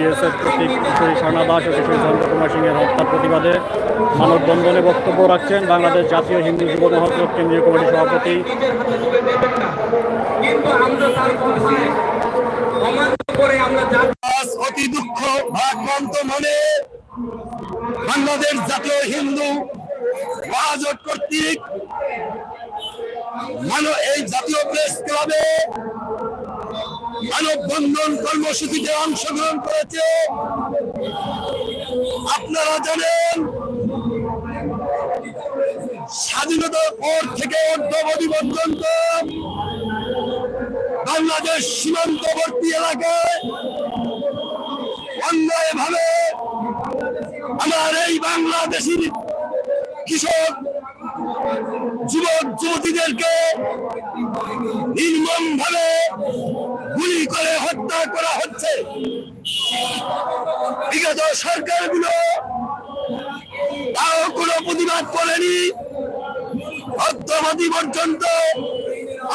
BSF প্রতীক কিশোরী স্বর্ণা দাস ও কিশোরী চন্দ্রকুমার সিংয়ের হত্যার প্রতিবাদে মানববন্ধনে বক্তব্য রাখছেন বাংলাদেশ জাতীয় হিন্দু যুব মহাসড়ক কেন্দ্রীয় কমিটির সভাপতি। অতি দুঃখ ভারাক্রান্ত মনে বাংলাদেশ জাতীয় হিন্দু মহাজোট কর্তৃক মানব এই জাতীয় প্রেস ক্লাবে মানববন্ধন কর্মসূচিতে অংশগ্রহণ করেছে। আপনারা জানেন স্বাধীনতার পর থেকে অর্ধবধি পর্যন্ত বাংলাদেশ সীমান্তবর্তী এলাকায় অন্যায় ভাবে আমার এই বাংলাদেশি কৃষক, যুবক, যুবতীদেরকে নির্মম ভাবে গুলি করে হত্যা করা হচ্ছে। বিগত সরকারগুলো তাও কোনো প্রতিবাদ করেনি। অদ্যবধি পর্যন্ত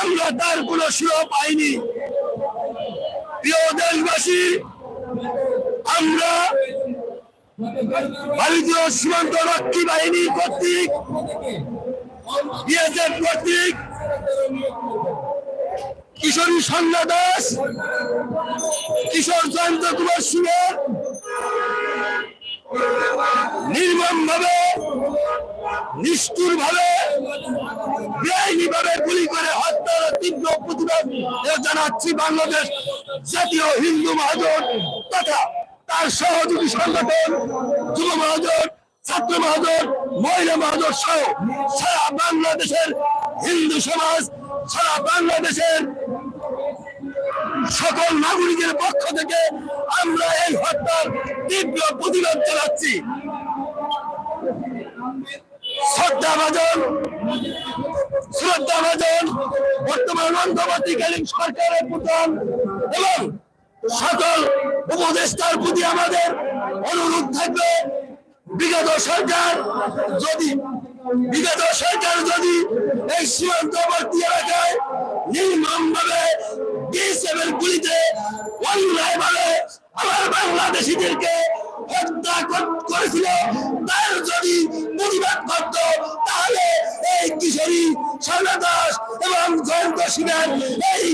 আমরা তার কোনো সুযোগ পাইনি। প্রিয় দেশবাসী, আমরা ভারতীয় সীমান্ত রক্ষী বাহিনী কর্তৃক, বিএসএফ কর্তৃক কিশোরী সন্ধ্যা দাস কিশোর জয়ন্ত কুমার সিংয়ের নির্মম ভাবে নিষ্ঠুর ভাবে বেআইনি ভাবে গুলি করে হত্যার তীব্র প্রতিবাদ জানাচ্ছি বাংলাদেশ জাতীয় হিন্দু মহাজোট তথা তার সহযোগী সংগঠন যুব মহাজোট, ছাত্র মহাজোট, মহিলা মহাজোট সহ সারা বাংলাদেশের হিন্দু সমাজ সারা বাংলাদেশের সকল নাগরিকের পক্ষ থেকে আমরা এই হত্যার তীব্র প্রতিবাদ ভাজন বর্তমান সরকারের এবং সকল উপদেষ্টার প্রতি আমাদের অনুরোধ সরকার যদি বিগত সরকার যদি এই সীমান্তবর্তী এলাকায় নির্মম ভাবে বিএসএফের গুলিতে অন্যায় ভাবে আমার বাংলাদেশিদেরকে হত্যা করেছিল, তার যদি প্রতিবাদ করত, তাহলে এই কিশোরী দাস এবং জয়ন্ত সিংহের এই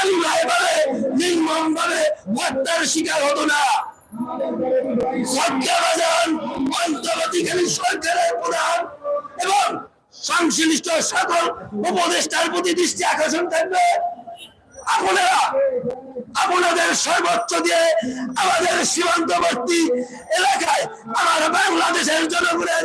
অন্যায় ভাবে নির্মম ভাবে হত্যার শিকার হতো না। সরকারের প্রধান এবং সংশ্লিষ্ট সকল উপদেষ্টার প্রতি দৃষ্টি আকর্ষণ থাকবে। আপনারা আপনাদের সর্বোচ্চ দিয়ে আমাদের সীমান্তবর্তী এলাকায়, আমার বাংলাদেশের জনগণের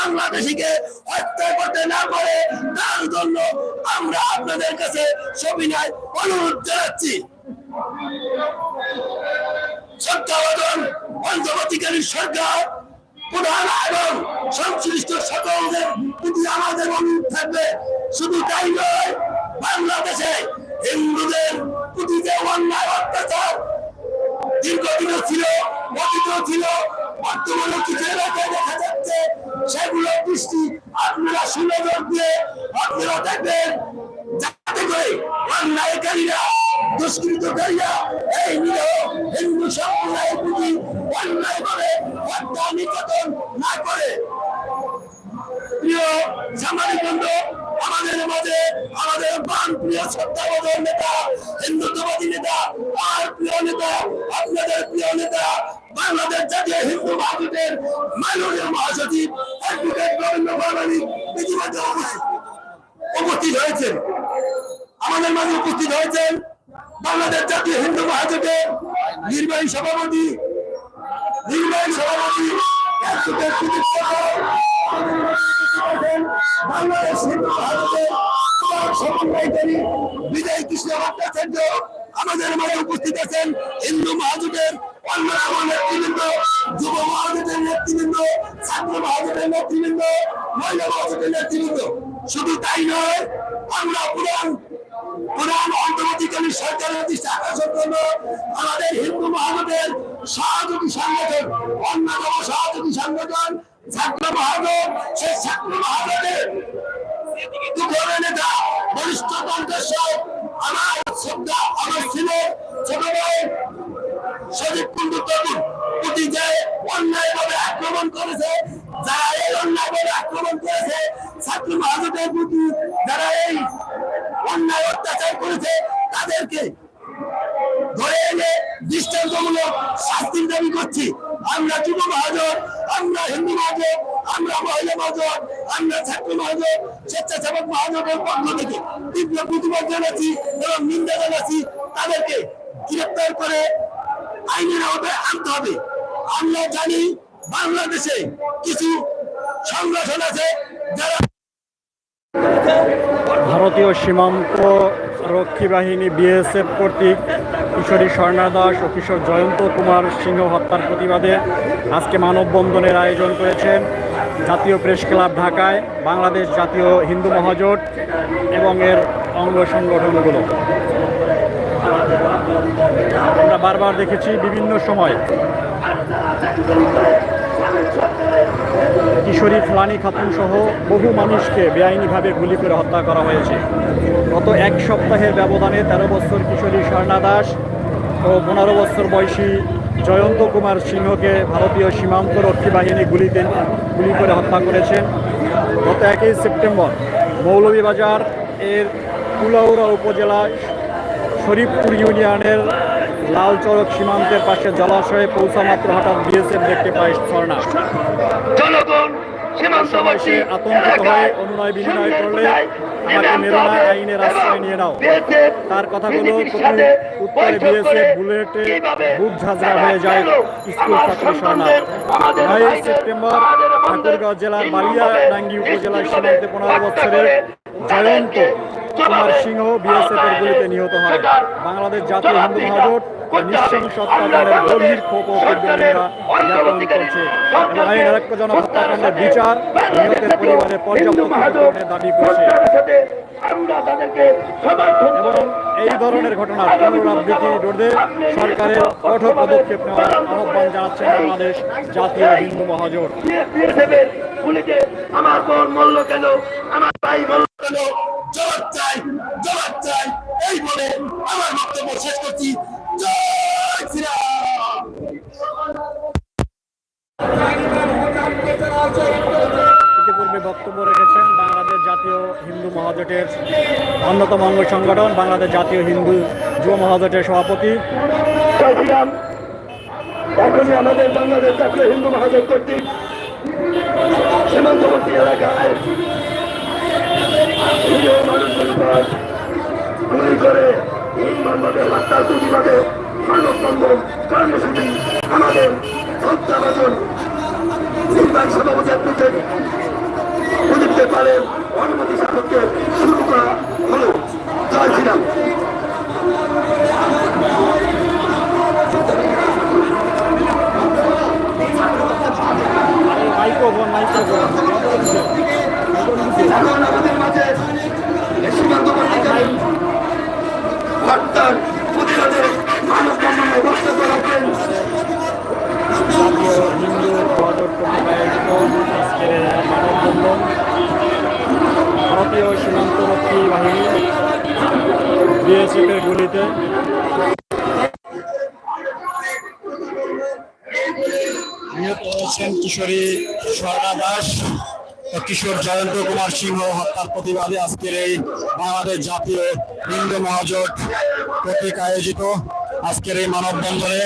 বাংলাদেশিকে হত্যা করতে না পারে, তার জন্য আমরা আপনাদের কাছে সবিনয় অনুরোধ জানাচ্ছি। আমাদের অনুরোধ থাকবে। শুধু তাই নয়, বাংলাদেশে অত্যাচার দীর্ঘদিনও ছিল অতীতও ছিল বর্তমানে কিছু এলাকায় দেখা যাচ্ছে সেগুলো দৃষ্টি আপনারা সুনজর দিয়ে আপনারা দেখবেন যাতে করে অন্যায়কারীরা দুষ্কৃতকারীরা এই নিরহ হিন্দু সম্প্রদায়ের প্রতি অন্যায় করে হত্যা নির্যাতন করে প্রিয় সাংবাদিক বন্ধু আমাদের মাঝে আমাদের প্রাণ প্রিয় শ্রদ্ধাবোধক নেতা, হিন্দুত্ববাদী নেতা, আর প্রিয় নেতা, আপনাদের প্রিয় নেতা, বাংলাদেশ জাতীয় হিন্দু মহাজোটের মাননীয় মহাসচিব রবীন্দ্র বাঙালি ইতিমধ্যে উপস্থিত হয়েছেন। আমাদের মাঝে উপস্থিত হয়েছেন বাংলাদেশ জাতীয় হিন্দু মহাজোটের নির্বাহী সভাপতি নির্বাহী সভাপতি অ্যাডভোকেট সুদীপ কৃষ্ণ আমাদের মাঝে উপস্থিত আছেন হিন্দু মহাজোটের অন্য নেতৃবৃন্দ যুব মহাজোটের নেতৃবৃন্দ ছাত্র মহাজোটের নেতৃবৃন্দ মহিলা মহাজোটের নেতৃবৃন্দ শুধু তাই নয় আমরা পুরান পুরান অন্তর্বর্তীকালীন আকর্ষণ জন্য আমাদের হিন্দু মহাজোটের সহযোগী সংগঠন, অন্যতম সহযোগী মহাজনের পক্ষ থেকে তীব্র প্রতিবাদ জানাচ্ছি এবং নিন্দা জানাচ্ছি, তাদেরকে গ্রেপ্তার করে আইনের আওতায় আনতে হবে। আমরা জানি বাংলাদেশে কিছু সংগঠন আছে যারা ভারতীয় সীমান্ত রক্ষী বাহিনী বিএসএফ কর্তৃক কিশোরী স্বর্ণা দাস ও কিশোর জয়ন্ত কুমার সিংহ হত্যার প্রতিবাদে আজকে মানববন্ধনের আয়োজন করেছেন। জাতীয় প্রেস ক্লাব ঢাকায় বাংলাদেশ জাতীয় হিন্দু মহাজোট এবং এর অঙ্গ সংগঠনগুলো। আমরা বারবার দেখেছি বিভিন্ন সময় কিশোরী ফ্লানি খাতুন সহ বহু মানুষকে বেআইনিভাবে গুলি করে হত্যা করা হয়েছে। গত এক সপ্তাহের ব্যবধানে তেরো বছর কিশোরী স্বর্ণা দাস ও পনেরো বছর বয়সী জয়ন্ত কুমার সিংহকে ভারতীয় সীমান্ত রক্ষী বাহিনী গুলিতে গুলি করে হত্যা করেছেন গত একই সেপ্টেম্বর মৌলভীবাজার এর কুলাউড়া উপজেলায় শরীফপুর ইউনিয়নের লালচরক সীমান্তের পাশে জলাশয়ে পৌঁছা মাত্র হঠাৎ বিএসএফ দেখতে পায় স্বর্ণা সীমান্তবাসী আতঙ্কিত হয়ে অনুনয় বিনিময় করলে আমাকে মেরো না আইনের আশ্রয় নিয়ে নাও। তার কথাগুলো উত্তরে বুলেটে বুক ঝাঁঝরা হয়ে যায়। স্কুল ছাত্রী নয় সেপ্টেম্বর ঠাকুরগাঁও জেলার বালিয়াডাঙ্গি উপজেলার সীমান্তে পনেরো বছরের জয়ন্ত কুমার সিংহ বিএসএফ এর গুলিতে নিহত হয়। বাংলাদেশ জাতীয় হিন্দু মহাজোট নিঃসংস হত্যাকাণ্ডের গভীর ক্ষোভ ও জ্ঞাপন করছে এবং আইন আরেকজনক হত্যাকাণ্ডের বিচার নিহতের পরিবারে পর্যাপ্ত দাবি করছে। আমরা তাদেরকে সমর্থন এবং এই ধরনের ঘটনার পুনরাবৃত্তি রোধে সরকারের কঠোর পদক্ষেপ নেওয়ার আহ্বান জানাচ্ছে বাংলাদেশ জাতীয় হিন্দু মহাজোট। আমার বোন মূল্য কেন? আমার ভাই মূল্য কেন? জবাব চাই জবাব চাই। এই বলে আমার বক্তব্য শেষ করছি। ইতিপূর্বে বক্তব্য রেখেছেন বাংলাদেশ জাতীয় হিন্দু মহাজোটের অন্যতম অঙ্গ সংগঠন, বাংলাদেশ জাতীয় হিন্দু যুব মহাজোটের সভাপতি। এখনই আমাদের বাংলাদেশ জাতীয় হিন্দু মহাজোট কর্তৃক সীমান্তবর্তী এলাকায় মানুষের করে হিন্দুদের হত্যার প্রতিবাদে মানববন্ধন কর্মসূচি আমাদের সত্যাবাদন নির্বাহী সভাপতি অ্যাডভোকেট প্রদীপ পালের অনুমতি সাপেক্ষে শুরু করা হলো জয় জয়ন্ত কুমার সিংহ হত্যার প্রতিবাদে আজকের এই বাংলাদেশ জাতীয় হিন্দু মহাজোট কর্তৃক আয়োজিত আজকের এই মানববন্ধনে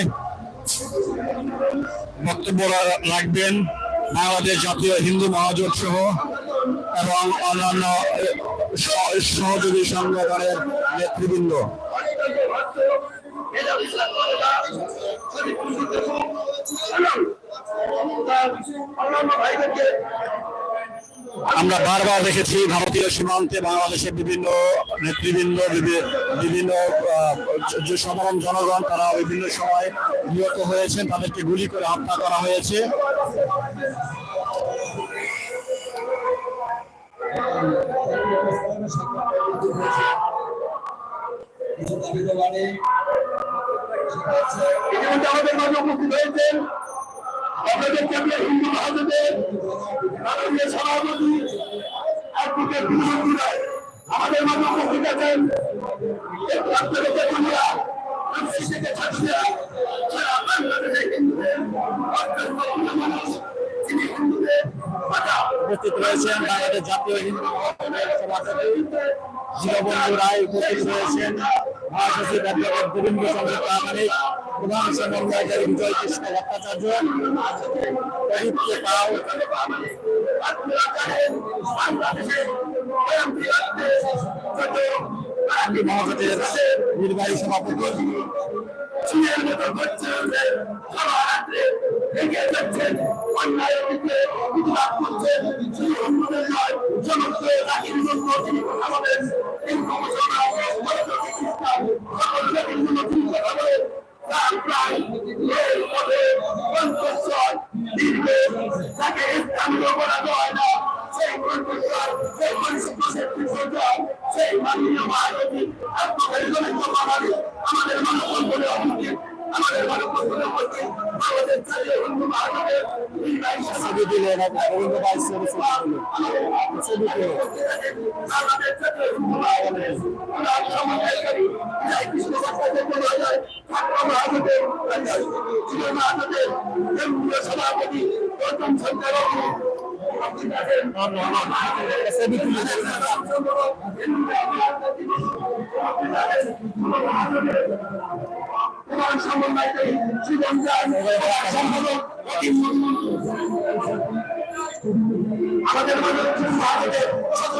বক্তব্য রাখবেন বাংলাদেশ জাতীয় হিন্দু মহাজোট সহ এবং অন্যান্য সহযোগী সংগঠনের নেতৃবৃন্দ। ভাইদেরকে আমরা বারবার দেখেছি ভারতীয় সীমান্তে বাংলাদেশের বিভিন্ন নেতৃবৃন্দ বিভিন্ন যে সাধারণ জনগণ তারা বিভিন্ন সময় নিহত হয়েছেন তাদেরকে গুলি করে হত্যা করা হয়েছে। ইতিমধ্যে আমাদের মাঝে উপস্থিত হয়েছেন আপনাদের কেন্দ্রীয় হিন্দু মাননীয় সভাপতি আমাদের মাঝে উপস্থিত আছেন। এই প্রান্ত থেকে আমরা বাংলাদেশ থেকে ছাত্রীরা সারা বাংলাদেশে হিন্দুদের উপস্থিত রয়েছেন বাংলাদেশ জাতীয় হিন্দু সভাপতি দীনবন্ধু রায় উপস্থিত রয়েছেন মহাসচিব অধ্যাপক গোবিন্দ চন্দ্র প্রামাণিক, প্রধান সমন্বয়কারী বিজয় কৃষ্ণ ভট্টাচার্য প্রদীপ পাল মহাজোটের নির্বাহী সভাপতি চীনের মতো করছে যে সবার হাতে এগিয়ে যাচ্ছেন অন্যায় অতীতে প্রতিবাদ করছেন শুধু অন্যদের নয় সমস্ত জাতির জন্য তিনি কথা বলেন এই গবেষণা সকল জাতির জন্য তিনি কথা বলেন প্রায় এই পদে কণ্ঠস্বর দীর্ঘ যাকে স্থানীয় করা যায় না। সেই কণ্ঠস্বর সেই কণ্ঠস্বরের সেই মাননীয় মহানবী আত্মপরিগণিত মহানবী আমাদের মানবন্ধনে মানবন্ধনে হিন্দু ছবি ছবি ছবি হিন্দু সভাপতি গৌতম সরকার ছবি তুলে জীবন সম্পাদক আমাদের মনে হচ্ছে ভারতের ছোট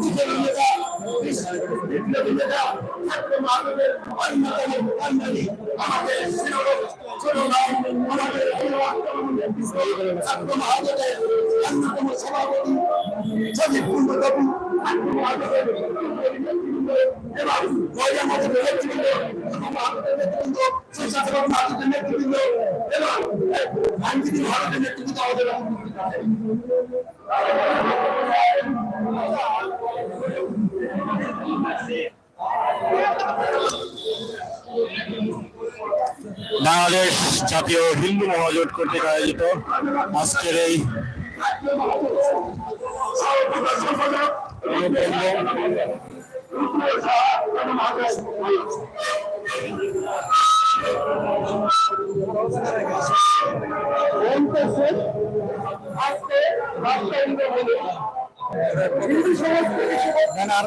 বিজেপি নেতা নেতা ছাত্র অন্যতম কর্মী আমাদের ছোট ভাই আমাদের নেতৃবৃন্দ এবং আইনজীবী মহানবের নেতৃবৃন্দ আমাদের উপস্থিত আছেন বাংলাদেশ জাতীয় হিন্দু মহাজোট কর্তৃক আয়োজিত আজকের এই ব্যানার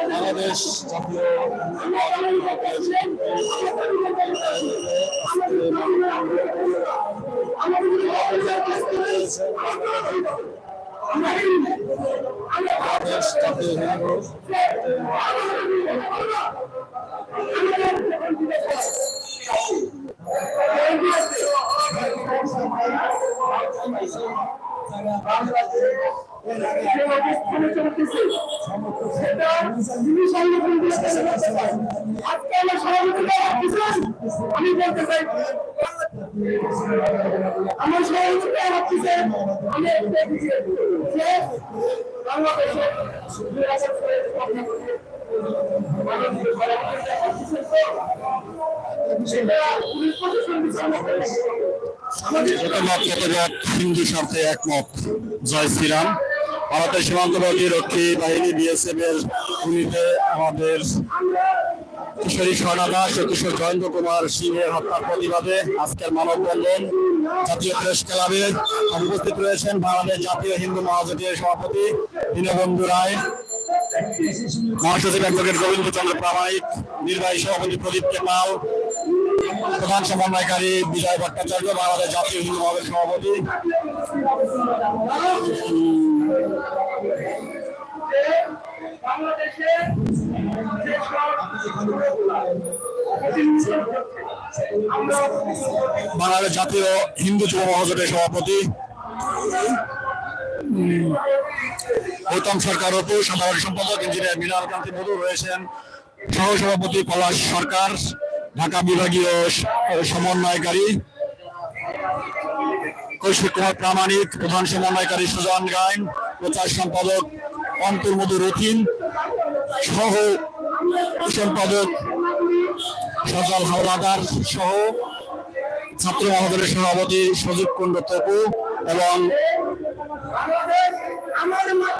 বাংলাদেশ জাতীয় আমি বলতে চাই আমার সভাপতিরা রাখতেছেন আমি যে বাংলাদেশে দুই হাজার প্রতিবাদে আজকের মানববন্ধন জাতীয় প্রেস ক্লাবে উপস্থিত রয়েছেন বাংলাদেশ জাতীয় হিন্দু মহাজোটের সভাপতি দীনবন্ধু রায়, মহাসচিব গোবিন্দ চন্দ্র প্রামাণিক, নির্বাহী সভাপতি প্রদীপ কে পাল প্রধান সমন্বয়কারী বিজয় ভট্টাচার্য, বাংলাদেশ জাতীয় হিন্দু মহাজোটের সভাপতি। বাংলাদেশে জাতীয় হিন্দু যুব মহাজোটের সভাপতি। গৌতম সরকার অপু, সাধারণ সম্পাদক, ইঞ্জিনিয়ার মৃণাল কান্তি মধু রয়েছেন। সহ সভাপতি পলাশ সরকার। ঢাকা বিভাগীয় সমন্বয়কারী কৌশিক কুমার প্রামাণিক, প্রধান সমন্বয়কারী সুজন গাইন, প্রচার সম্পাদক অন্তর মধু রথিন, সহ সম্পাদক সজল হাওলাদার সহ ছাত্র মহাদলের সভাপতি সজীব কুণ্ড তপু এবং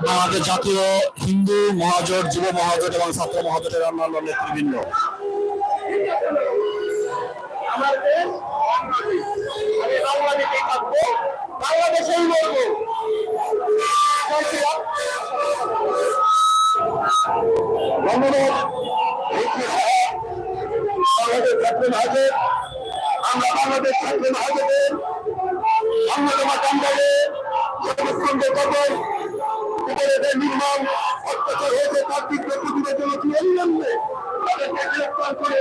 বাংলাদেশ জাতীয় হিন্দু মহাজোট, যুব মহাজোট এবং ছাত্র মহাজোটের অন্যান্য নেতৃবৃন্দ। আমার দেশ আমি বাংলাদেশেই থাকব, বাংলাদেশেই মরবো। ধন্যবাদ। বাংলাদেশ ছাত্র মহাজোট, আমরা বাংলাদেশ ছাত্র মহাজোটের অন্যতম কান্ডারে সর্বস্কন্দ কবর উপরে যে নির্মাণ অত্যাচার হয়েছে, তার তীব্র প্রতিবাদের জন্য কি অবিলম্বে তাদেরকে গ্রেফতার করে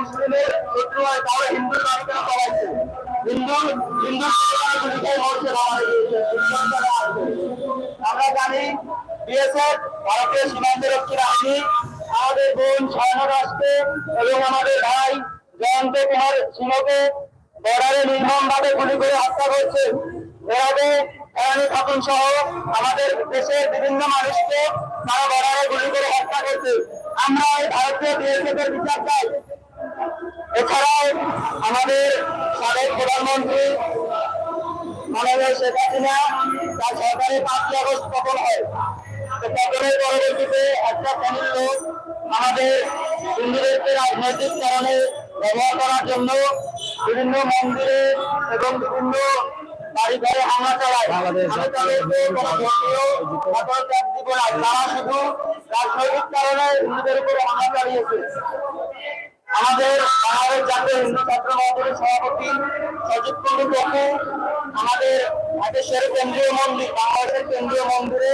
মুসলিমের শত্রু হয় তাহলে হিন্দু রাষ্ট্র সবাইছে হিন্দু হিন্দু আমরা জানি বিএসএফ ভারতীয় সীমান্ত রক্ষী বাহিনী আমাদের বোন স্বর্ণ রাষ্ট্রে এবং আমাদের ভাই জয়ন্ত কুমার সিংহকে বর্ডারে নির্মমভাবে গুলি করে হত্যা করছে। এভাবে এরানি খাতুন সহ আমাদের দেশের বিভিন্ন মানুষকে তারা বর্ডারে গুলি করে হত্যা করছে। আমরা এই ভারতীয় বিএসএফ এর বিচার চাই। এছাড়াও আমাদের সাবেক প্রধানমন্ত্রী মাননীয় শেখ হাসিনা তার সরকারি পাঁচই আগস্ট কখন হয়। কখনের পরবর্তীতে একটা শ্রেণির লোক আমাদের হিন্দুদেরকে রাজনৈতিক কারণে ব্যবহার করার জন্য বিভিন্ন মন্দিরে এবং বিভিন্ন বাড়ি ঘরে হামলা চালায়। আমি তাদেরকে কোনো ধর্মীয় অথবা দিব না। তারা শুধু রাজনৈতিক কারণে হিন্দুদের উপরে হামলা চালিয়েছে। আমাদের বাংলাদেশ জাতীয় হিন্দু ছাত্র মহাপুরের সভাপতি সজিব কুন্ডু বকু আমাদের দেশের কেন্দ্রীয় মন্দির, বাংলাদেশের কেন্দ্রীয় মন্দিরে